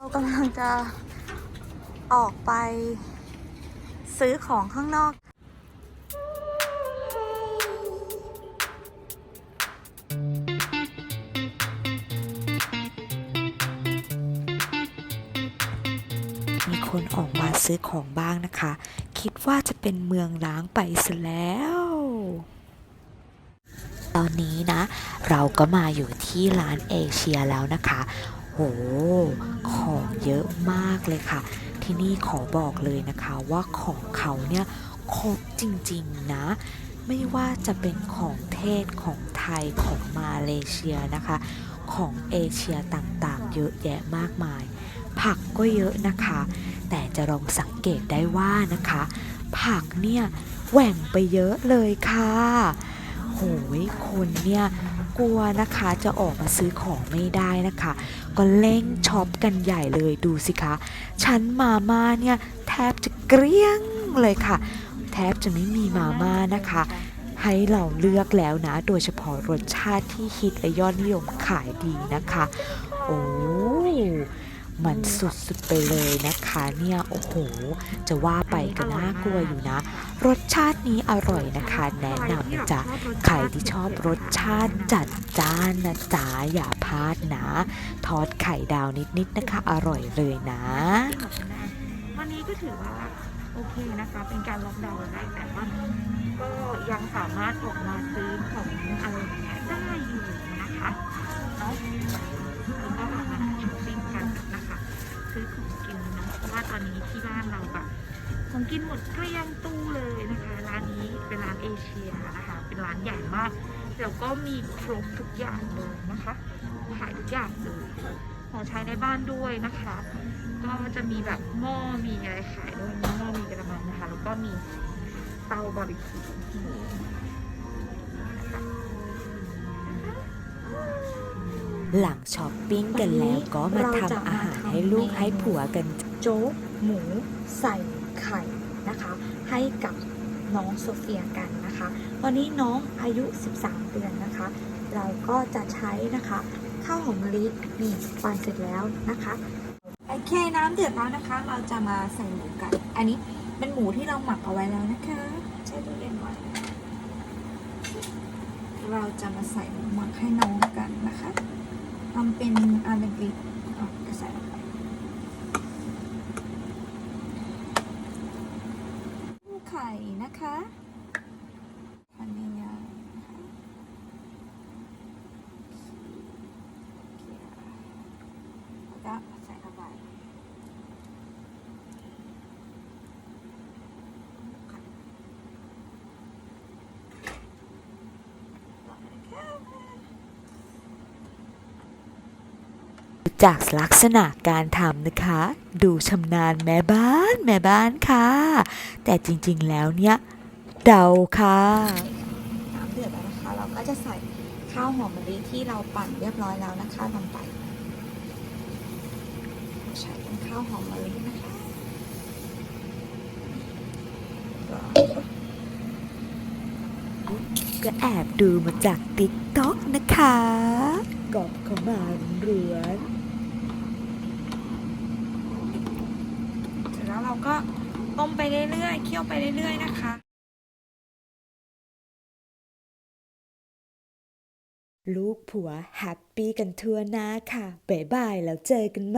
เรากำลังจะออกไปซื้อของข้างนอกมีคนออกมาซื้อของบ้างนะคะ คิดว่าจะเป็นเมืองล้างไปซะแล้ว ตอนนี้นะ เราก็มาอยู่ที่ร้านเอเชียแล้วนะคะ หของเยอะมากเลยค่ะ ที่นี่ขอบอกเลยนะคะว่าของเขาเนี่ยครบจริงๆนะ ไม่ว่าจะเป็นของเทศของไทยของมาเลเซียนะคะ ของเอเชียต่างๆ เยอะแยะมากมาย ผักก็เยอะนะคะ แต่จะลองสังเกตได้ว่านะคะ ผักเนี่ยแหว่งไปเยอะเลยค่ะโหยคนเนี่ย กลัวนะคะจะออกมาซื้อของไม่ได้นะคะ ก็เล่งช็อปกันใหญ่เลยดูสิคะชั้นมาม่าเนี่ยแทบจะเกลี้ยงเลยค่ะ แทบจะไม่มีมาม่านะคะ ให้เราเลือกแล้วนะ โดยเฉพาะรสชาติที่ฮิตและยอดนิยมขายดีนะคะ โอ้มันสุดๆไปเลยนะ คะเนี่ยโอ้โห จะว่าไปก็น่ากลัวอยู่นะ รสชาตินี้อร่อยนะคะ แนะนำนะจ๊ะใครที่ชอบรสชาติจัดจ้านนะจ๊ะอย่าพลาดนะ ทอดไข่ดาวนิดๆนะคะ อร่อยเลยนะ วันนี้ก็ถือว่าโอเคนะคะ เป็นการล็อกดาวน์ได้แต่ว่าก็ยังสามารถออกมาซื้อของอะไรอย่างเงี้ยได้อยู่นะคะเนาะ อนนี้ที่บ้านเราแบบของกินหมดเกลี้ยงตู้เลยนะคะ ร้านนี้เป็นร้านเอเชียนะคะ เป็นร้านใหญ่มากแล้วก็มีครบทุกอย่างเลยนะคะขายทุกอย่างเลยของใช้ในบ้านด้วยนะคะ ก็จะมีแบบหม้อมีอะไรขายด้วยมีหม้อมีกระมังนะคะ แล้วก็มีเตาบาร์บีคิวหลังช้อปปิ้งกันแล้วก็มาทำอาหารให้ลูกให้ผัวกัน โจ๊กหมูใส่ไข่นะคะ ให้กับน้องโซเฟียกันนะคะวันนี้น้องอายุ 13 เดือนนะคะ เราก็จะใช้นะคะข้าวหอมมะลินี่ปั่นเสร็จแล้วนะคะโอเคน้ำเดือดแล้วนะคะ เราจะมาใส่หมูกัน อันนี้เป็นหมูที่เราหมักเอาไว้แล้วนะคะใช้ตู้เย็นไว้เราจะมาใส่หมูหมักให้น้องกันนะคะทำเป็นอาราบิกอะก็ใส่ลงไป ไข่นะคะพันเนียนะคะแล้วก็ใส่เข้าไปต่อไปนะคะ จากลักษณะการทำนะคะ ดูชำนาญแม่บ้านแม่บ้านค่ะ แต่จริงๆแล้วเนี่ย เดาค่ะน้ำเดือดแล้วนะคะ เราก็จะใส่ข้าวหอมมะลิที่เราปั่นเรียบร้อยแล้วนะคะลงไป ใช้เป็นข้าวหอมมะลินะคะก็แอบดูมาจากติ๊กต็อกนะคะกอบเข้ามาเรือน เสร็จแล้วเรา ก็ต้มไปเรื่อยๆเคี่ยวไปเรื่อยๆนะคะ ลูกผัวแฮปปี้กันทั่วหน้าค่ะบ๊ายบายแล้วเจอกันม่